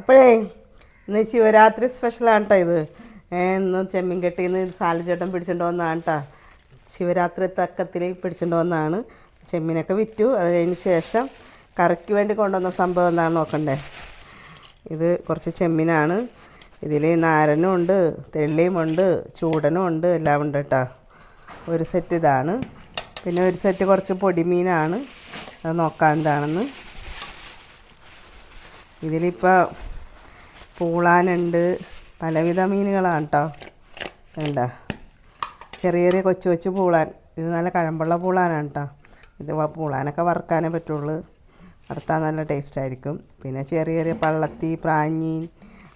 അപ്പോഴേ ഇന്ന് ശിവരാത്രി സ്പെഷ്യലാണ് ഇത്. ഇന്ന് ചെമ്മീൻ കെട്ടിന്ന് സാലചേട്ടൻ പിടിച്ചിട്ട് വന്നതാണ് കേട്ടോ ശിവരാത്രി തക്കത്തിൽ പിടിച്ചിട്ട് വന്നതാണ് ചെമ്മീനൊക്കെ വിറ്റു. അത് കഴിഞ്ഞ് ശേഷം കറിക്ക് വേണ്ടി കൊണ്ടുവന്ന സംഭവം എന്താണെന്ന് നോക്കണ്ടേ. ഇത് കുറച്ച് ചെമ്മീനാണ്. ഇതിൽ നാരനും ഉണ്ട് തെള്ളിയുമുണ്ട് ചൂടനും ഉണ്ട് എല്ലാം ഉണ്ട് കേട്ടോ ഒരു സെറ്റ് ഇതാണ്. പിന്നെ ഒരു സെറ്റ് കുറച്ച് പൊടിമീനാണ് അത് നോക്കാം എന്താണെന്ന്. ഇതിലിപ്പോൾ പൂളാനുണ്ട്. പലവിധ മീനുകളാണ് കേട്ടോ വേണ്ട ചെറിയ ചെറിയ കൊച്ചു കൊച്ചു പൂളാൻ. ഇത് നല്ല കഴമ്പുള്ള പൂളാനാണ് കേട്ടോ ഇത് പൂളാനൊക്കെ വറുക്കാനേ പറ്റുള്ളൂ. വറുത്താൽ നല്ല ടേസ്റ്റ് ആയിരിക്കും. പിന്നെ ചെറിയ ചെറിയ പള്ളത്തി പ്രാഞ്ഞീൻ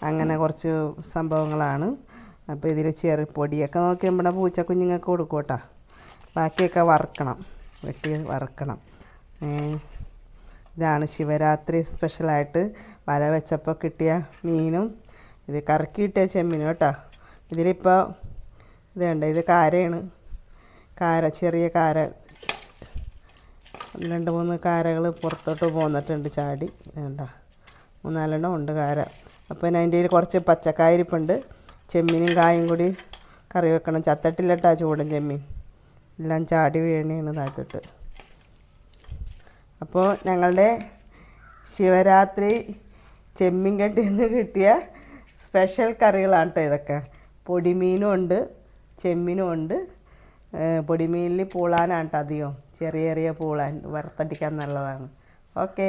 അങ്ങനെ കുറച്ച് സംഭവങ്ങളാണ്. അപ്പോൾ ഇതിൽ ചെറിയ പൊടിയൊക്കെ നോക്കി നമ്മുടെ പൂച്ച കുഞ്ഞുങ്ങൾക്ക് കൊടുക്കും കേട്ടോ ബാക്കിയൊക്കെ വറുക്കണം. വെട്ടി വറുക്കണം. ഇതാണ് ശിവരാത്രി സ്പെഷ്യലായിട്ട് വല വെച്ചപ്പോൾ കിട്ടിയ മീനും. ഇത് കറക്കി കിട്ടിയ ചെമ്മീനും കേട്ടോ. ഇതിലിപ്പോൾ ഇത് കണ്ടോ? ഇത് കാരയാണ്. കാര ചെറിയ കാര. രണ്ട് മൂന്ന് കാരകൾ പുറത്തോട്ട് പോന്നിട്ടുണ്ട് ചാടി. വേണ്ട മൂന്നാലെണ്ണം ഉണ്ട് കാര. അപ്പോൾ അതിന്റെ കുറച്ച് പച്ചക്കായിരിപ്പുണ്ട് ചെമ്മീനും കായും കൂടി കറി വെക്കണം. ചത്തട്ടില്ലട്ടാ ചൂടൻ ചെമ്മീൻ. എല്ലാം ചാടി വീണയാണ് താഴത്തോട്ട്. അപ്പോൾ ഞങ്ങളുടെ ശിവരാത്രി ചെമ്മീൻ കട്ടിൽ നിന്ന് കിട്ടിയ സ്പെഷ്യൽ കറികളാണ് കേട്ടോ ഇതൊക്കെ. പൊടിമീനും ഉണ്ട് ചെമ്മീനും ഉണ്ട്. പൊടിമീനിൽ പൂളാനാണ് കേട്ടോ അധികം. ചെറിയ ചെറിയ പൂളാൻ വറുത്തടിക്കാൻ നല്ലതാണ്. ഓക്കേ.